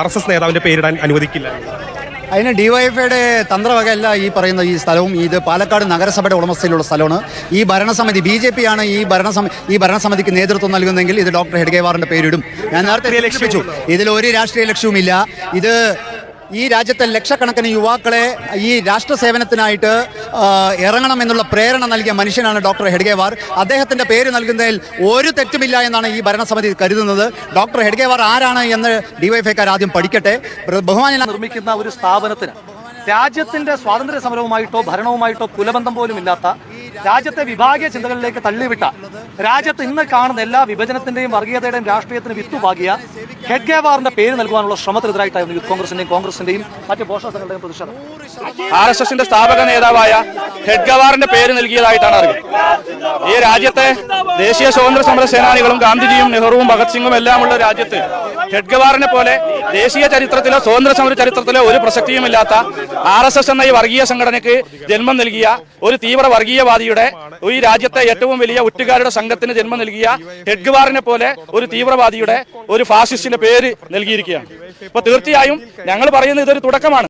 R S S നേതാവിന്റെ പേരിടാൻ അനുവദിക്കില്ല. അതിന് ഡിവൈഎഫ്ഐയുടെ തന്ത്രവകയല്ല ഈ പറയുന്ന ഈ സ്ഥലവും. ഇത് പാലക്കാട് നഗരസഭയുടെ ഉടമസ്ഥയിലുള്ള സ്ഥലമാണ്. ഈ ഭരണസമിതി ബി ജെ പി ആണ് ഈ ഭരണസമിതി ഈ ഭരണസമിതിക്ക് നേതൃത്വം നൽകുന്നതെങ്കിൽ ഇത് ഡോക്ടർ ഹെഡ്ഗേവാറിന്റെ പേരിടും. ഞാൻ നേരത്തെ ലക്ഷ്യമിച്ചു ഇതിൽ ഒരു രാഷ്ട്രീയ ലക്ഷ്യവുമില്ല. ഇത് ഈ രാജ്യത്തെ ലക്ഷക്കണക്കിന് യുവാക്കളെ ഈ രാഷ്ട്ര സേവനത്തിനായിട്ട് ഇറങ്ങണം എന്നുള്ള പ്രേരണ നൽകിയ മനുഷ്യനാണ് ഡോക്ടർ ഹെഡ്ഗേവാർ. അദ്ദേഹത്തിന്റെ പേര് നൽകുന്നതിൽ ഒരു തെറ്റുമില്ല എന്നാണ് ഈ ഭരണസമിതി കരുതുന്നത്. ഡോക്ടർ ഹെഡ്ഗേവാർ ആരാണ് എന്ന് ഡിവൈഫൈക്കാർ ആദ്യം പഠിക്കട്ടെ. ബഹുമാന നിർമ്മിക്കുന്ന ഒരു സ്ഥാപനത്തിന് രാജ്യത്തിന്റെ സ്വാതന്ത്ര്യ സമരവുമായിട്ടോ ഭരണവുമായിട്ടോ കുലബന്ധം പോലും ഇല്ലാത്ത രാജ്യത്തെ വിഭാഗീയ ചിന്തകളിലേക്ക് തള്ളിവിട്ട രാജ്യത്ത് ഇന്ന് കാണുന്ന എല്ലാ വിഭജനത്തിന്റെയും വർഗീയതയുടെയും രാഷ്ട്രീയത്തിന് വിത്തുപാകിയ ഹെഡ്ഗേവാറിന്റെ പേര് നൽകുവാനുള്ള ശ്രമത്തിനെതിരായിട്ടായിരുന്നു യൂത്ത് കോൺഗ്രസിന്റെയും കോൺഗ്രസിന്റെയും മറ്റ് പോഷക പ്രതിഷേധം. ആർ എസ് എസിന്റെ സ്ഥാപക നേതാവായ ഹെഡ്ഗവാറിന്റെ പേര് നൽകിയതായിട്ടാണ് അറിവ്. ഈ രാജ്യത്തെ ദേശീയ സ്വാതന്ത്ര്യ സമര സേനാനികളും ഗാന്ധിജിയും നെഹ്റുവും ഭഗത് സിംഗും എല്ലാമുള്ള രാജ്യത്ത് ഹെഡ്ഗവാറിനെ പോലെ ദേശീയ ചരിത്രത്തിലോ സ്വാതന്ത്ര്യ സമര ചരിത്രത്തിലോ ഒരു പ്രസക്തിയുമില്ലാത്ത ആർ എസ് എസ് എന്ന ഈ വർഗീയ സംഘടനയ്ക്ക് ജന്മം നൽകിയ ഒരു തീവ്ര വർഗീയവാദിയുടെ ഈ രാജ്യത്തെ ഏറ്റവും വലിയ ഒറ്റുകാരുടെ സംഘത്തിന് ജന്മം നൽകിയ ഹെഡ്ഗവാറിനെ പോലെ ഒരു തീവ്രവാദിയുടെ ഒരു ഫാസിസ്റ്റിന്റെ പേര് നൽകിയിരിക്കുകയാണ്. അപ്പൊ തീർച്ചയായും ഞങ്ങൾ പറയുന്നത് ഇതൊരു തുടക്കമാണ്.